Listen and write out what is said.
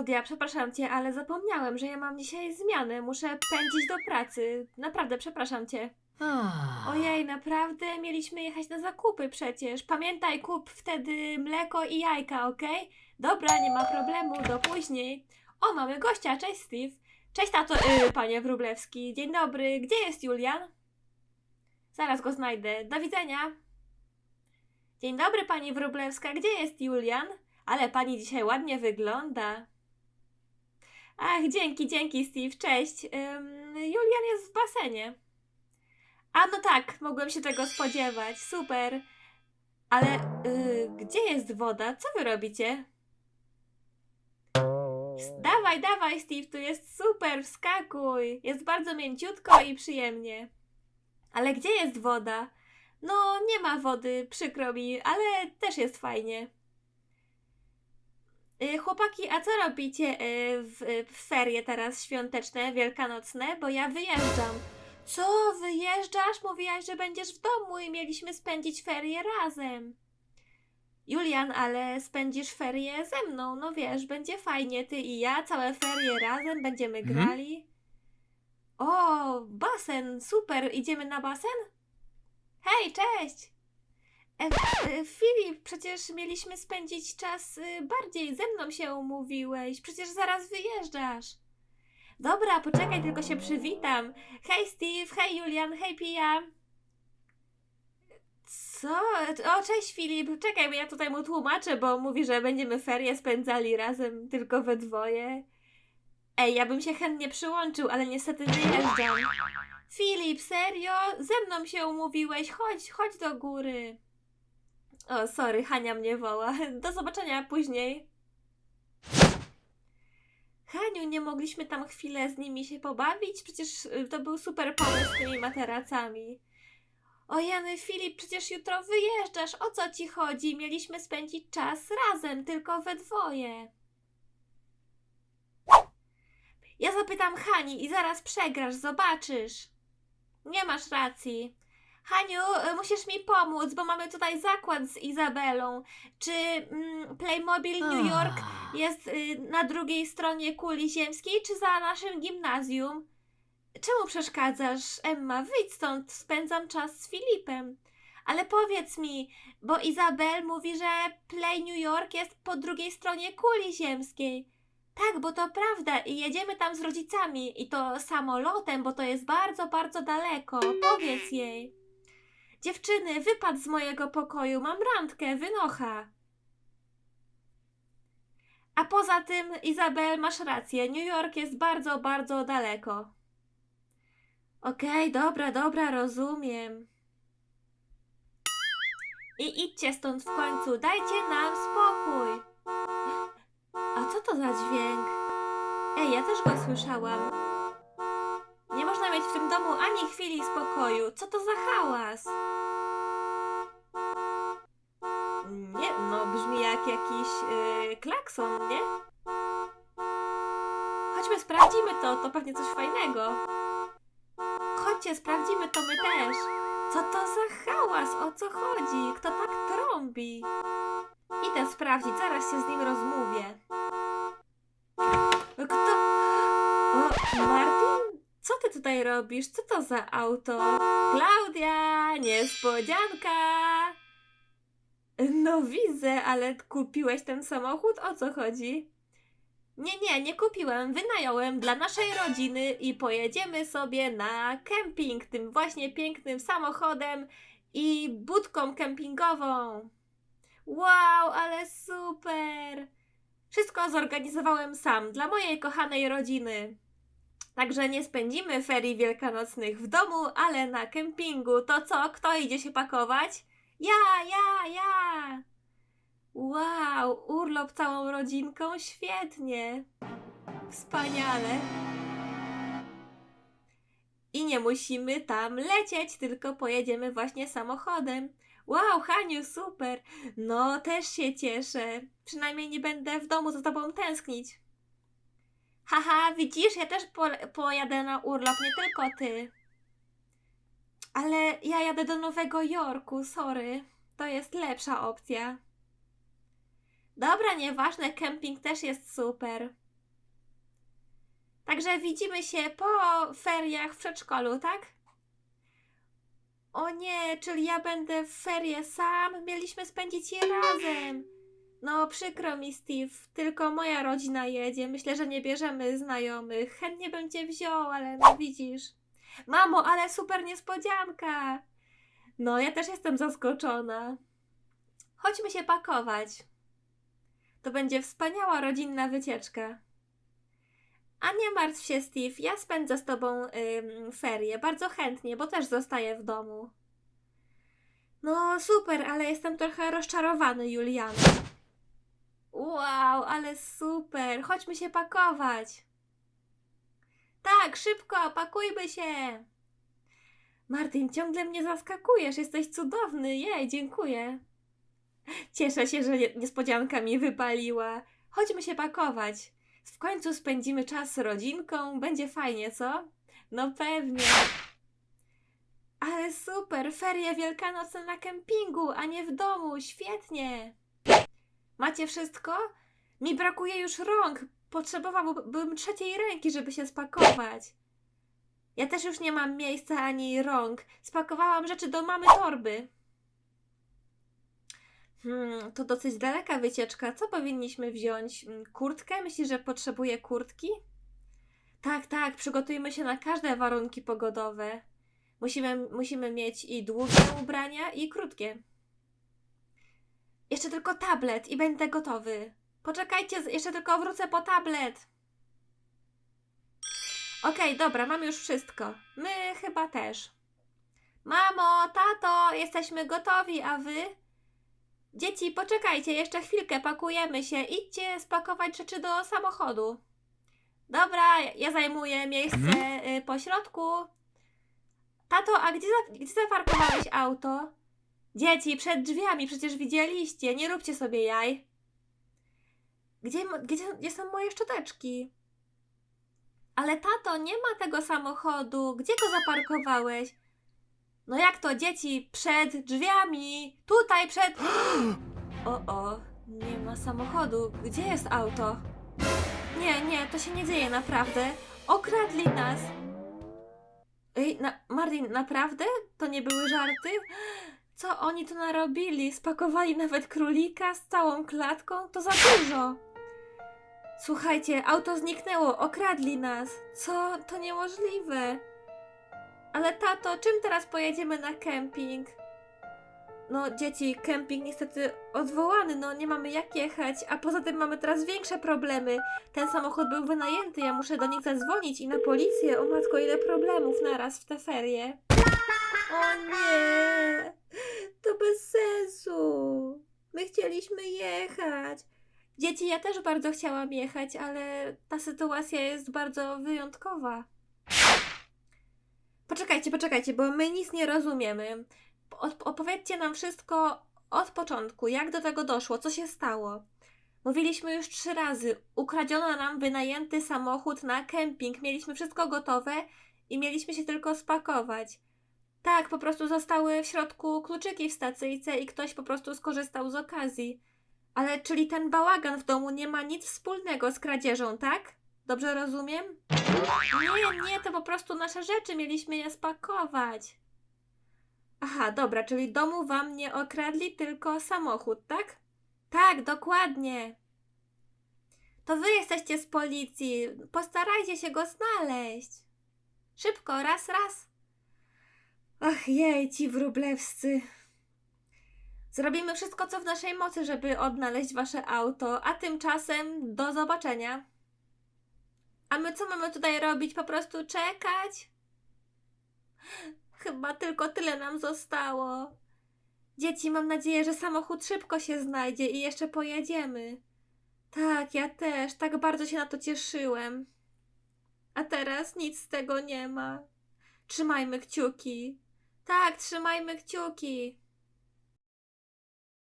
Klaudia, przepraszam cię, ale zapomniałem, że ja mam dzisiaj zmianę. Muszę pędzić do pracy. Naprawdę, przepraszam cię. Ojej, naprawdę? Mieliśmy jechać na zakupy przecież. Pamiętaj, kup wtedy mleko i jajka, okej? Dobra, nie ma problemu, do później. O, mamy gościa, cześć Steve. Cześć tato, yy, panie Wróblewski. Dzień dobry, gdzie jest Julian? Zaraz go znajdę. Do widzenia. Dzień dobry, pani Wróblewska, gdzie jest Julian? Ale pani dzisiaj ładnie wygląda. Ach, dzięki, dzięki Steve, cześć. Ym, Julian jest w basenie. A no tak, mogłem się tego spodziewać. Super. Ale y, gdzie jest woda? Co wy robicie? Dawaj, dawaj, Steve, tu jest super, wskakuj. Jest bardzo mięciutko i przyjemnie. Ale gdzie jest woda? No, nie ma wody, przykro mi, ale też jest fajnie. Y, Chłopaki, a co robicie y, w, w ferie teraz świąteczne, wielkanocne? Bo ja wyjeżdżam. Co, wyjeżdżasz? Mówiłaś, że będziesz w domu i mieliśmy spędzić ferie razem. Julian, ale spędzisz ferie ze mną, no wiesz, będzie fajnie, ty i ja, całe ferie razem, będziemy Mhm. grali. O, basen, super, idziemy na basen? Hej, cześć! E, e, Filip, przecież mieliśmy spędzić czas y, bardziej, ze mną się umówiłeś, przecież zaraz wyjeżdżasz. Dobra, poczekaj, tylko się przywitam. Hej Steve, hej Julian, hej Pia. Co? O, cześć Filip. Czekaj, bo ja tutaj mu tłumaczę, bo mówi, że będziemy ferie spędzali razem tylko we dwoje. Ej, ja bym się chętnie przyłączył, ale niestety wyjeżdżam. Filip, serio? Ze mną się umówiłeś. Chodź, chodź do góry. O, sorry, Hania mnie woła. Do zobaczenia później. Haniu, nie mogliśmy tam chwilę z nimi się pobawić? Przecież y, to był super pomysł z tymi materacami. O Jany, Filip, przecież jutro wyjeżdżasz. O co ci chodzi? Mieliśmy spędzić czas razem, tylko we dwoje. Ja zapytam Hani i zaraz przegrasz, zobaczysz. Nie masz racji. Haniu, y, musisz mi pomóc, bo mamy tutaj zakład z Izabelą. Czy mm, Playmobil New York jest y, na drugiej stronie kuli ziemskiej, czy za naszym gimnazjum? Czemu przeszkadzasz, Emma? Wyjdź stąd, spędzam czas z Filipem. Ale powiedz mi, bo Izabel mówi, że Play New York jest po drugiej stronie kuli ziemskiej. Tak, bo to prawda i jedziemy tam z rodzicami i to samolotem, bo to jest bardzo, bardzo daleko. Powiedz jej. Dziewczyny, wypadł z mojego pokoju, mam randkę, wynocha. A poza tym, Izabel, masz rację, New York jest bardzo, bardzo daleko. Okej, dobra, dobra, rozumiem. I idźcie stąd w końcu, dajcie nam spokój. A co to za dźwięk? Ej, ja też go słyszałam. Nie można mieć w tym domu ani chwili spokoju. Co to za hałas? Nie, no brzmi jak jakiś yy, klakson, nie? Chodźmy, sprawdzimy to, to pewnie coś fajnego. Chodźcie, sprawdzimy to my też. Co to za hałas? O co chodzi? Kto tak trąbi? Idę sprawdzić, zaraz się z nim rozmówię. Kto? O, Martin? Co ty tutaj robisz? Co to za auto? Klaudia, niespodzianka! No widzę, ale kupiłeś ten samochód? O co chodzi? Nie, nie, nie kupiłem. Wynająłem dla naszej rodziny i pojedziemy sobie na kemping tym właśnie pięknym samochodem i budką kempingową. Wow, ale super! Wszystko zorganizowałem sam dla mojej kochanej rodziny. Także nie spędzimy ferii wielkanocnych w domu, ale na kempingu. To co? Kto idzie się pakować? Ja, ja, ja! Wow, urlop całą rodzinką? Świetnie! Wspaniale! I nie musimy tam lecieć, tylko pojedziemy właśnie samochodem. Wow, Haniu, super! No, też się cieszę. Przynajmniej nie będę w domu za tobą tęsknić. Haha, widzisz, ja też po, pojadę na urlop, nie tylko ty. Ale ja jadę do Nowego Jorku, sorry. To jest lepsza opcja. Dobra, nieważne, kemping też jest super. Także widzimy się po feriach w przedszkolu, tak? O nie, czyli ja będę w ferie sam? Mieliśmy spędzić je razem. No, przykro mi, Steve, tylko moja rodzina jedzie. Myślę, że nie bierzemy znajomych. Chętnie bym cię wziął, ale no widzisz. Mamo, ale super niespodzianka! No, ja też jestem zaskoczona. Chodźmy się pakować. To będzie wspaniała rodzinna wycieczka. A nie martw się, Steve, ja spędzę z tobą ym, ferie, bardzo chętnie, bo też zostaję w domu. No super, ale jestem trochę rozczarowany, Juliana. Wow, ale super, chodźmy się pakować. Tak, szybko, pakujmy się. Martin, ciągle mnie zaskakujesz, jesteś cudowny, jej, dziękuję. Cieszę się, że nie- niespodzianka mi wypaliła. Chodźmy się pakować. W końcu spędzimy czas z rodzinką, będzie fajnie, co? No pewnie. Ale super, ferie wielkanocne na kempingu, a nie w domu, świetnie. Macie wszystko? Mi brakuje już rąk. Potrzebowałbym trzeciej ręki, żeby się spakować. Ja też już nie mam miejsca ani rąk. Spakowałam rzeczy do mamy torby. Hmm, to dosyć daleka wycieczka. Co powinniśmy wziąć? Mm, Kurtkę? Myślisz, że potrzebuję kurtki? Tak, tak, przygotujmy się na każde warunki pogodowe. Musimy, musimy mieć i długie ubrania, i krótkie. Jeszcze tylko tablet i będę gotowy. Poczekajcie, jeszcze tylko wrócę po tablet. Okej, dobra, mam już wszystko. My chyba też. Mamo, tato, jesteśmy gotowi, a wy? Dzieci, poczekajcie, jeszcze chwilkę, pakujemy się. Idźcie spakować rzeczy do samochodu. Dobra, ja zajmuję miejsce y, po środku. Tato, a gdzie, za, gdzie zaparkowałeś auto? Dzieci, przed drzwiami, przecież widzieliście, nie róbcie sobie jaj. Gdzie, gdzie, gdzie są moje szczoteczki? Ale tato, nie ma tego samochodu. Gdzie go zaparkowałeś? No jak to, dzieci, przed drzwiami? Tutaj, przed... O, o, nie ma samochodu. Gdzie jest auto? Nie, nie, to się nie dzieje naprawdę. Okradli nas. Ej, na, Martin, naprawdę? To nie były żarty? Co oni tu narobili? Spakowali nawet królika z całą klatką? To za dużo. Słuchajcie, auto zniknęło, okradli nas. Co? To niemożliwe. Ale tato, czym teraz pojedziemy na kemping? No, dzieci, kemping niestety odwołany, no nie mamy jak jechać, a poza tym mamy teraz większe problemy. Ten samochód był wynajęty, ja muszę do nich zadzwonić i na policję. O matko, ile problemów naraz w te ferie. O nie, My chcieliśmy jechać. Dzieci, ja też bardzo chciałam jechać, ale ta sytuacja jest bardzo wyjątkowa. Poczekajcie, poczekajcie, bo my nic nie rozumiemy. Opowiedzcie nam wszystko od początku, jak do tego doszło, co się stało. Mówiliśmy już trzy razy, ukradziono nam wynajęty samochód na kemping, mieliśmy wszystko gotowe i mieliśmy się tylko spakować. Tak, po prostu zostały w środku kluczyki w stacyjce i ktoś po prostu skorzystał z okazji. Ale czyli ten bałagan w domu nie ma nic wspólnego z kradzieżą, tak? Dobrze rozumiem? Nie, nie, to po prostu nasze rzeczy, mieliśmy je spakować. Aha, dobra, czyli domu wam nie okradli, tylko samochód, tak? Tak, dokładnie. To wy jesteście z policji. Postarajcie się go znaleźć. Szybko, raz, raz. Ach, jej, ci wróblewscy. Zrobimy wszystko, co w naszej mocy, żeby odnaleźć wasze auto, a tymczasem do zobaczenia. A my co mamy tutaj robić? Po prostu czekać? Chyba tylko tyle nam zostało. Dzieci, mam nadzieję, że samochód szybko się znajdzie i jeszcze pojedziemy. Tak, ja też. Tak bardzo się na to cieszyłem. A teraz nic z tego nie ma. Trzymajmy kciuki. Tak, trzymajmy kciuki.